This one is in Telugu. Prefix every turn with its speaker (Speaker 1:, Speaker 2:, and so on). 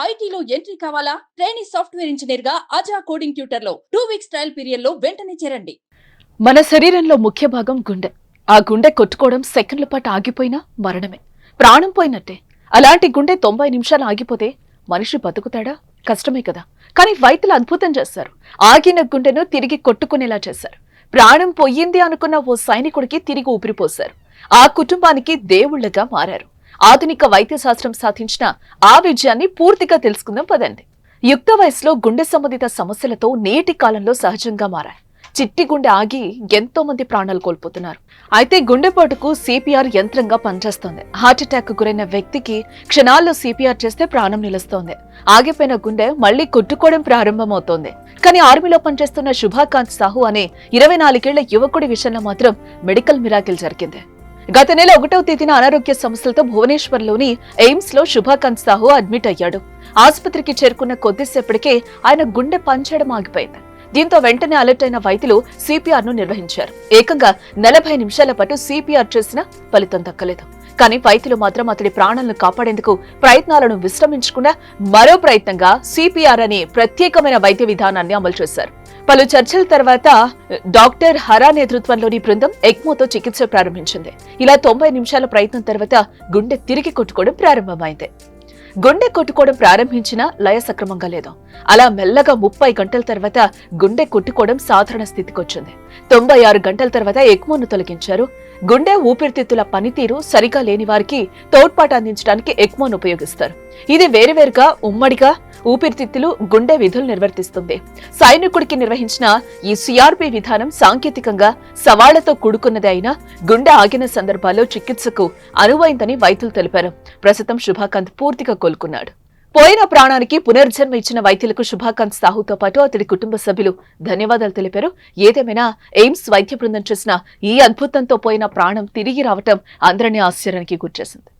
Speaker 1: ఐటీలో ఎంట్రీ కావాలా? ట్రైనింగ్ సాఫ్ట్వేర్ ఇంజనీర్గా అజా కోడింగ్ ట్యూటర్లో టూ వీక్స్ ట్రయల్ పీరియడ్లో వెంటనే చేరండి.
Speaker 2: మన శరీరంలో ముఖ్య భాగం గుండె. ఆ గుండె కొట్టుకోవడం సెకండ్ల పాటు ఆగిపోయినా మరణమే. ప్రాణం పోయినట్టే. అలాంటి గుండె తొంభై నిమిషాలు ఆగిపోతే మనిషి బతుకుతాడా? కష్టమే కదా. కానీ వైద్యులు అద్భుతం చేశారు ఆగిన గుండెను తిరిగి కొట్టుకునేలా చేశారు ప్రాణం పోయింది అనుకున్న ఓ సైనికుడికి తిరిగి ఊపిరిపోశారు. ఆ కుటుంబానికి దేవుళ్ళుగా మారారు. ఆధునిక వైద్య శాస్త్రం సాధించిన ఆ విజయాన్ని పూర్తిగా తెలుసుకుందాం పదండి. యుక్త వయసులో గుండె సంబంధిత సమస్యలతో నేటి కాలంలో సహజంగా మారాయి. చిట్టి గుండె ఆగి ఎంతో మంది ప్రాణాలు కోల్పోతున్నారు. అయితే గుండెపోటుకు సిపిఆర్ యంత్రంగా పనిచేస్తోంది. హార్ట్ అటాక్ గురైన వ్యక్తికి క్షణాల్లో సిపిఆర్ చేస్తే ప్రాణం నిలుస్తోంది. ఆగిపోయిన గుండె మళ్ళీ కొట్టుకోవడం ప్రారంభమవుతోంది. కానీ ఆర్మీలో పనిచేస్తున్న శుభాకాంత్ సాహు అనే ఇరవై నాలుగేళ్ళ యువకుడి విషయంలో మాత్రం మెడికల్ మిరాకిల్ జరిగింది. గత నెల ఒకటవ తేదీన అనారోగ్య సమస్యలతో భువనేశ్వర్లోని ఎయిమ్స్లో శుభాకాంత్ సాహు అడ్మిట్ అయ్యాడు. ఆసుపత్రికి చేరుకున్న కొద్దిసేపటికే ఆయన గుండె పంచడం ఆగిపోయింది. దీంతో వెంటనే అలర్ట్ అయిన వైద్యులు సిపిఆర్ను నిర్వహించారు. ఏకంగా నలభై నిమిషాల పాటు సిపిఆర్ చేసిన ఫలితం దక్కలేదు. కానీ వైద్యులు మాత్రం అతడి ప్రాణాలను కాపాడేందుకు ప్రయత్నాలను విశ్రమించకుండా మరో ప్రయత్నంగా సిపిఆర్ అనే ప్రత్యేకమైన వైద్య విధానాన్ని అమలు చేశారు. పలు చర్చల తర్వాత డాక్టర్ హరా నేతృత్వంలోని బృందం ఎక్మోతో చికిత్స ప్రారంభించింది. ఇలా తొంభై నిమిషాల ప్రయత్నం తర్వాత గుండె తిరిగి కొట్టుకోవడం ప్రారంభమైంది. గుండె కొట్టుకోవడం ప్రారంభించినా లయ సక్రమంగా లేదు. అలా మెల్లగా ముప్పై గంటల తర్వాత గుండె కొట్టుకోవడం సాధారణ స్థితికొచ్చింది. తొంభై ఆరు గంటల తర్వాత ఎక్మోను తొలగించారు. గుండె ఊపిరితిత్తుల పనితీరు సరిగా లేని వారికి తోడ్పాటు అందించడానికి ఎక్మోను ఉపయోగిస్తారు. ఇది వేరువేరుగా ఉమ్మడిగా ఊపిరితిత్తులు గుండె విధులు నిర్వర్తిస్తుంది. సైనికుడికి నిర్వహించిన ఈ సిఆర్పి విధానం సాంకేతికంగా సవాళ్ళతో కూడుకున్నది అయినా గుండె ఆగిన సందర్భాల్లో చికిత్సకు అనువైందని వైద్యులు తెలిపారు. ప్రస్తుతం శుభాకాంత్ పూర్తిగా కోలుకున్నాడు. పోయిన ప్రాణానికి పునర్జన్మ ఇచ్చిన వైద్యులకు శుభాకాంత్ సాహుతో పాటు అతడి కుటుంబ సభ్యులు ధన్యవాదాలు తెలిపారు. ఏదేమైనా ఎయిమ్స్ వైద్య బృందం చేసిన ఈ అద్భుతంతో పోయిన ప్రాణం తిరిగి రావటం అందరినీ ఆశ్చర్యానికి గుర్చేసింది.